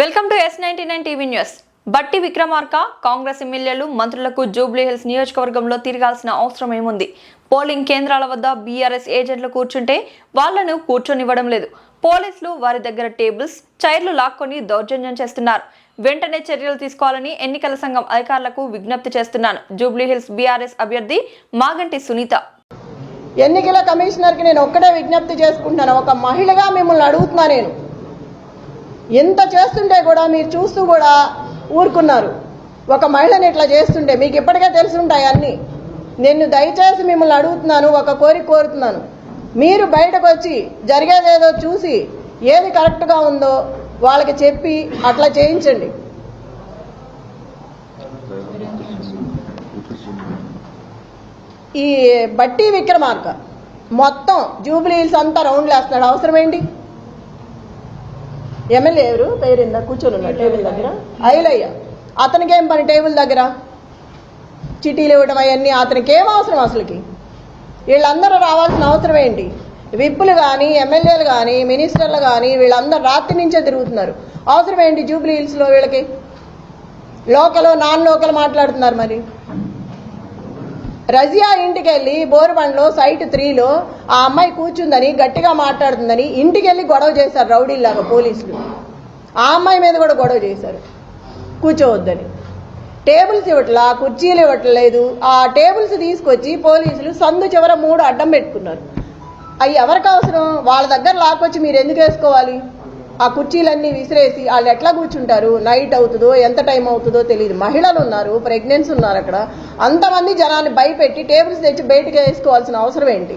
Welcome to S ninety nine TV news. Bhatti Vikramarka Congress ఎమ్మెల్యేలు మంత్రులకు Jubilee hills నియోజకవర్గంలో తిరగాల్సిన అవసరం ఏముంది పోలింగ్ కేంద్రాల వద్ద బీఆర్ఎస్ ఏజెంట్లు కూర్చుంటే వాళ్ళను కూర్చొనివ్వడం లేదు. పోలీసులు వారి దగ్గర టేబుల్స్ చైర్లు లాక్కొని దౌర్జన్యం చేస్తున్నారు. వెంటనే చర్యలు తీసుకోవాలని ఎన్నికల సంఘం అధికారులకు విజ్ఞప్తి చేస్తున్నాను. జూబ్లీ హిల్స్ బీఆర్ఎస్ అభ్యర్థి మాగంటి సునీత. ఎన్నికల కమిషనర్కి నేను ఒక్కటే విజ్ఞప్తి చేసుకుంటున్నాను. ఒక మహిళగా మిమ్మల్ని అడుగుతున్నా నేను. ఎంత చేస్తుంటే కూడా మీరు చూస్తూ కూడా ఊరుకున్నారు. ఒక మహిళని ఇట్లా చేస్తుంటే మీకు ఇప్పటికే తెలుసుంటాయి అన్నీ. నేను దయచేసి మిమ్మల్ని అడుగుతున్నాను ఒక కోరిక కోరుతున్నాను. మీరు బయటకు వచ్చి జరిగేదేదో చూసి ఏది కరెక్ట్గా ఉందో వాళ్ళకి చెప్పి అట్లా చేయించండి. ఈ బట్టి విక్రమార్క మొత్తం జూబ్లీ హిల్స్ అంతా రౌండ్లు వేస్తున్నాడు. అవసరం ఏంటి ఎమ్మెల్యే ఎవరు? పేరిందా కూర్చొని ఉన్నారు టేబుల్ దగ్గర. అయ్యలయ్య అతనికి ఏం పని టేబుల్ దగ్గర? చిటీలు ఇవ్వడం అవన్నీ అతనికి ఏం అవసరం అసలుకి? వీళ్ళందరూ రావాల్సిన అవసరం ఏంటి? విప్పులు కానీ ఎమ్మెల్యేలు కానీ మినిస్టర్లు కానీ వీళ్ళందరూ రాత్రి నుంచే తిరుగుతున్నారు. అవసరం ఏంటి జూబ్లీ హిల్స్లో వీళ్ళకి? లోకల్ నాన్ లోకల్ మాట్లాడుతున్నారు మరి. రజియా ఇంటికి వెళ్ళి బోరుబండ్లో సైట్ త్రీలో ఆ అమ్మాయి కూర్చుందని గట్టిగా మాట్లాడుతుందని ఇంటికి వెళ్ళి గొడవ చేశారు రౌడీలాగా పోలీసులు. ఆ అమ్మాయి మీద కూడా గొడవ చేశారు. కూర్చోవద్దని. టేబుల్స్ ఇవ్వట్లా కుర్చీలు ఇవ్వట్లేదు. ఆ టేబుల్స్ తీసుకొచ్చి పోలీసులు సందు చివర మూడు అడ్డం పెట్టుకున్నారు. అవి ఎవరికి అవసరం? వాళ్ళ దగ్గర లాక్కొచ్చి మీరు ఎందుకు వేసుకోవాలి? ఆ కుర్చీలన్నీ విసిరేసి వాళ్ళు ఎట్లా కూర్చుంటారు? నైట్ అవుతుందో ఎంత టైం అవుతుందో తెలియదు మహిళలు ఉన్నారు ప్రెగ్నెన్సీ ఉన్నారు అక్కడ. అంతమంది జనాన్ని భయపెట్టి టేబుల్స్ తెచ్చి బయటకు వేసుకోవాల్సిన అవసరం ఏంటి?